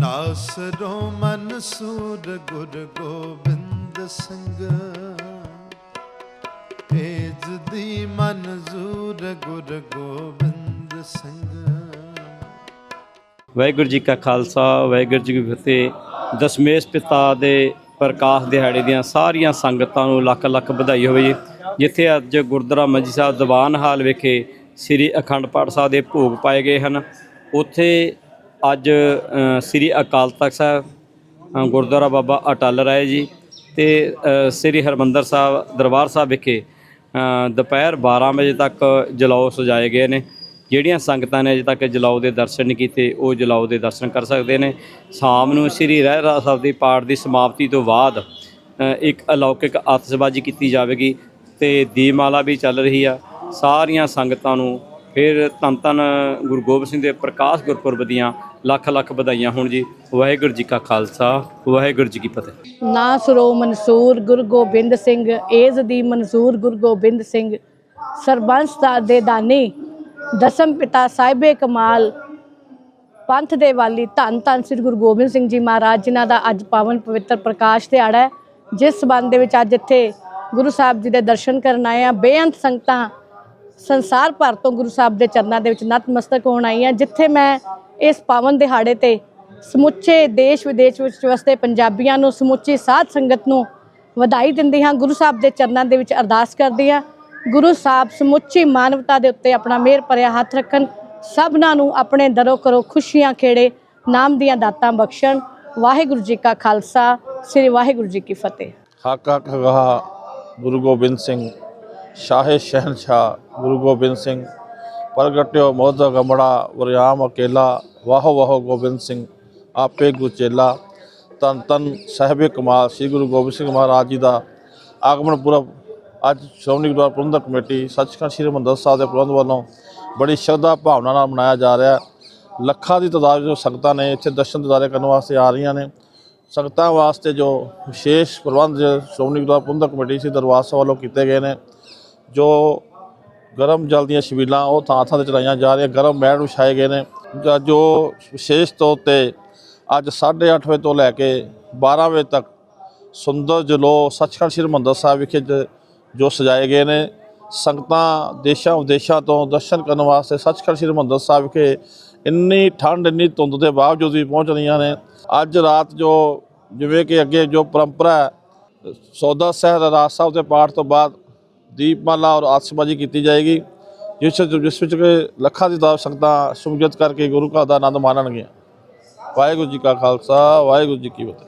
ਨਾਸਰੋ ਮਨਸੂਰ ਗੁਰ ਗੋਬਿੰਦ ਸਿੰਘ। ਤੇਜ ਦੀ ਮਨਜ਼ੂਰ ਗੁਰ ਗੋਬਿੰਦ ਸਿੰਘ। ਵਾਹਿਗੁਰੂ ਜੀ ਕਾ ਖਾਲਸਾ, ਵਾਹਿਗੁਰੂ ਜੀ ਕੀ ਫਤਿਹ। ਦਸ਼ਮੇਸ਼ ਪਿਤਾ ਦੇ ਪ੍ਰਕਾਸ਼ ਦਿਹਾੜੇ ਦੀਆਂ ਸਾਰੀਆਂ ਸੰਗਤਾਂ ਨੂੰ ਲੱਖ ਲੱਖ ਵਧਾਈ ਹੋਵੇ ਜੀ। ਜਿੱਥੇ ਅੱਜ ਗੁਰਦੁਆਰਾ ਮੰਜੀ ਸਾਹਿਬ ਦੀਵਾਨ ਹਾਲ ਵਿਖੇ ਸ੍ਰੀ ਅਖੰਡ ਪਾਠ ਸਾਹਿਬ ਦੇ ਭੋਗ ਪਾਏ ਗਏ ਹਨ। ਉੱਥੇ ਅੱਜ ਸ੍ਰੀ ਅਕਾਲ ਤਖਤ ਸਾਹਿਬ ਗੁਰਦੁਆਰਾ ਬਾਬਾ ਅਟਲ ਰਾਏ ਜੀ ਤੇ ਸ੍ਰੀ ਹਰਮੰਦਰ ਸਾਹਿਬ, ਦਰਬਾਰ ਸਾਹਿਬ ਵਿਖੇ ਦੁਪਹਿਰ 12 ਵਜੇ ਤੱਕ ਜਲਾਓ ਸਜਾਏ ਗਏ ਨੇ। ਜਿਹੜੀਆਂ ਸੰਗਤਾਂ ਨੇ ਅਜੇ ਤੱਕ ਜਲਾਓ ਦੇ ਦਰਸ਼ਨ ਨਹੀਂ ਕੀਤੇ, ਉਹ ਜਲਾਓ ਦੇ ਦਰਸ਼ਨ ਕਰ ਸਕਦੇ ਨੇ। ਸ਼ਾਮ ਨੂੰ ਸ੍ਰੀ ਰਹਿਰਾਸ ਸਾਹਿਬ ਦੀ ਪਾਠ ਦੀ ਸਮਾਪਤੀ ਤੋਂ ਬਾਅਦ ਇੱਕ ਅਲੌਕਿਕ ਆਤਿਸ਼ਬਾਜ਼ੀ ਕੀਤੀ ਜਾਵੇਗੀ ਤੇ ਦੀਮਾਲਾ ਵੀ ਚੱਲ ਰਹੀ ਆ। ਸਾਰੀਆਂ ਸੰਗਤਾਂ ਨੂੰ ਫਿਰ ਧੰਨ ਧੰਨ ਗੁਰੂ ਗੋਬਿੰਦ ਸਿੰਘ ਦੇ ਪ੍ਰਕਾਸ਼ ਗੁਰਪੁਰਬ ਦੀਆਂ ਲੱਖ ਲੱਖ ਵਧਾਈਆਂ ਹੋਣ ਜੀ। ਵਾਹਿਗੁਰੂ ਜੀ ਕਾ ਖਾਲਸਾ, ਵਾਹਿਗੁਰੂ ਜੀ ਕੀ ਫਤਿਹ। ਨਾ ਸਰੋ ਮਨਸੂਰ ਗੁਰੂ ਗੋਬਿੰਦ ਸਿੰਘ, ਏਜ਼ ਦੀ ਮਨਸੂਰ ਗੁਰੂ ਗੋਬਿੰਦ ਸਿੰਘ। ਸਰਬੰਸ ਦਾ ਦੇ ਦਾਨੀ, ਦਸਮ ਪਿਤਾ ਸਾਹਿਬੇ ਕਮਾਲ। ਪੰਥ ਦੇ ਵਾਲੀ ਧੰਨ ਧੰਨ ਸ੍ਰੀ ਗੁਰੂ ਗੋਬਿੰਦ ਸਿੰਘ ਜੀ ਮਹਾਰਾਜ, ਜਿਨ੍ਹਾਂ ਦਾ ਅੱਜ ਪਾਵਨ ਪਵਿੱਤਰ ਪ੍ਰਕਾਸ਼ ਦਿਹਾੜਾ ਹੈ। ਜਿਸ ਸਬੰਧ ਦੇ ਵਿੱਚ ਅੱਜ ਇੱਥੇ ਗੁਰੂ ਸਾਹਿਬ ਜੀ ਦੇ ਦਰਸ਼ਨ ਕਰਨ ਆਏ ਆ ਬੇਅੰਤ ਸੰਗਤਾਂ ਸੰਸਾਰ ਭਰ ਤੋਂ ਗੁਰੂ ਸਾਹਿਬ ਦੇ ਚਰਨਾਂ ਦੇ ਵਿੱਚ ਨਤਮਸਤਕ ਹੋਣ ਆਈ ਹਾਂ, ਜਿੱਥੇ ਮੈਂ ਇਸ ਪਾਵਨ ਦਿਹਾੜੇ ਤੇ ਸਮੁੱਚੇ ਦੇਸ਼ ਵਿਦੇਸ਼ ਵਿੱਚ ਵਸਦੇ ਪੰਜਾਬੀਆਂ ਨੂੰ ਸਮੁੱਚੀ ਸਾਧ ਸੰਗਤ ਨੂੰ ਵਧਾਈ ਦਿੰਦੀ ਹਾਂ, ਗੁਰੂ ਸਾਹਿਬ ਦੇ ਚਰਨਾਂ ਦੇ ਵਿੱਚ ਅਰਦਾਸ ਕਰਦੀ ਹਾਂ। ਗੁਰੂ ਸਾਹਿਬ ਸਮੁੱਚੀ ਮਾਨਵਤਾ ਦੇ ਉੱਤੇ ਆਪਣਾ ਮਿਹਰ ਭਰਿਆ ਹੱਥ ਰੱਖਣ, ਸਭਨਾਂ ਨੂੰ ਆਪਣੇ ਦਰੋ ਕਰੋ ਖੁਸ਼ੀਆਂ ਖੇੜੇ, ਨਾਮ ਦੀਆਂ ਦਾਤਾਂ ਬਖਸ਼ਣ। ਵਾਹਿਗੁਰੂ ਜੀ ਕਾ ਖਾਲਸਾ, ਸ੍ਰੀ ਵਾਹਿਗੁਰੂ ਜੀ ਕੀ ਫਤਿਹ। ਹੱਕ ਹੱਕ ਗਾਹ ਗੁਰੂ ਗੋਬਿੰਦ ਸਿੰਘ ਸ਼ਾਹੇ ਸ਼ਹਿਨਸ਼ਾਹ, ਗੁਰੂ ਗੋਬਿੰਦ ਸਿੰਘ, ਪ੍ਰਗਟਿਓ ਮੋਦ ਗਮੜਾ, ਵਰਿਆਮ ਅਕੇਲਾ, ਵਾਹੋ ਵਾਹੋ ਗੋਬਿੰਦ ਸਿੰਘ, ਆਪੇ ਗੁਚੇਲਾ ਤਨ ਤਨ ਸਾਹਿਬੇ ਕਮਾਲ, ਸ੍ਰੀ ਗੁਰੂ ਗੋਬਿੰਦ ਸਿੰਘ ਮਹਾਰਾਜ ਜੀ ਦਾ ਆਗਮਨ ਪੁਰਬ ਅੱਜ ਸ਼੍ਰੋਮਣੀ ਗੁਰਦੁਆਰਾ ਪ੍ਰਬੰਧਕ ਕਮੇਟੀ, ਸੱਚਖੰਡ ਸ੍ਰੀ ਹਰਿਮੰਦਰ ਸਾਹਿਬ ਦੇ ਪ੍ਰਬੰਧ ਵੱਲੋਂ ਬੜੀ ਸ਼ਰਧਾ ਭਾਵਨਾ ਨਾਲ ਮਨਾਇਆ ਜਾ ਰਿਹਾ ਹੈ। ਲੱਖਾਂ ਦੀ ਤਾਦਾਦ ਵਿੱਚ ਸੰਗਤਾਂ ਨੇ ਇੱਥੇ ਦਰਸ਼ਨ ਦਿਦਾਰੇ ਕਰਨ ਵਾਸਤੇ ਆ ਰਹੀਆਂ ਨੇ ਸੰਗਤਾਂ ਵਾਸਤੇ ਜੋ ਵਿਸ਼ੇਸ਼ ਪ੍ਰਬੰਧ ਸ਼੍ਰੋਮਣੀ ਗੁਰਦੁਆਰਾ ਪ੍ਰਬੰਧਕ ਕਮੇਟੀ ਸੀ ਦਰਬਾਰ ਸਾਹਿਬ ਵੱਲੋਂ ਕੀਤੇ ਗਏ ਨੇ ਜੋ ਗਰਮ ਜਲ ਦੀਆਂ ਛਬੀਲਾਂ ਉਹ ਥਾਂ ਥਾਂ ਤੇ ਚਲਾਈਆਂ ਜਾ ਰਹੀਆਂ, ਗਰਮ ਮੈਟ ਵਿਛਾਏ ਗਏ ਨੇ। ਜੋ ਵਿਸ਼ੇਸ਼ ਤੌਰ ਤੇ ਅੱਜ 8:30 ਵਜੇ ਤੋਂ ਲੈ ਕੇ 12 ਵਜੇ ਤੱਕ ਸੁੰਦਰ ਜਲੋ ਸੱਚਖੰਡ ਸ੍ਰੀ ਹਰਿਮੰਦਰ ਸਾਹਿਬ ਵਿਖੇ ਜ- ਜੋ ਸਜਾਏ ਗਏ ਨੇ। ਸੰਗਤਾਂ ਦੇਸ਼ਾਂ ਵਿਦੇਸ਼ਾਂ ਤੋਂ ਦਰਸ਼ਨ ਕਰਨ ਵਾਸਤੇ ਸੱਚਖੰਡ ਸ੍ਰੀ ਹਰਿਮੰਦਰ ਸਾਹਿਬ ਵਿਖੇ ਇੰਨੀ ਠੰਡ ਇੰਨੀ ਧੁੰਦ ਦੇ ਬਾਵਜੂਦ ਵੀ ਪਹੁੰਚ ਰਹੀਆਂ ਨੇ। ਅੱਜ ਰਾਤ ਜੋ ਜਿਵੇਂ ਕਿ ਅੱਗੇ ਜੋ ਪਰੰਪਰਾ ਸੌਦਾ ਸਾਹਿਬ ਰਾਜ ਸਾਹਿਬ ਦੇ ਪਾਠ ਤੋਂ ਬਾਅਦ ਦੀਪਮਾਲਾ ਔਰ ਆਤਿਸ਼ਬਾਜ਼ੀ ਕੀਤੀ ਜਾਏਗੀ, ਜਿਸ ਵਿੱਚ ਜਿਸ ਵਿੱਚ ਲੱਖਾਂ ਦੀ ਦਾਤ ਸੰਗਤਾਂ ਸੁਮਜਤ ਕਰਕੇ ਗੁਰੂ ਘਰ ਦਾ ਆਨੰਦ ਮਾਣਨਗੀਆਂ। ਵਾਹਿਗੁਰੂ ਜੀ ਕਾ ਖਾਲਸਾ, ਵਾਹਿਗੁਰੂ ਜੀ ਕੀ ਫਤਿਹ।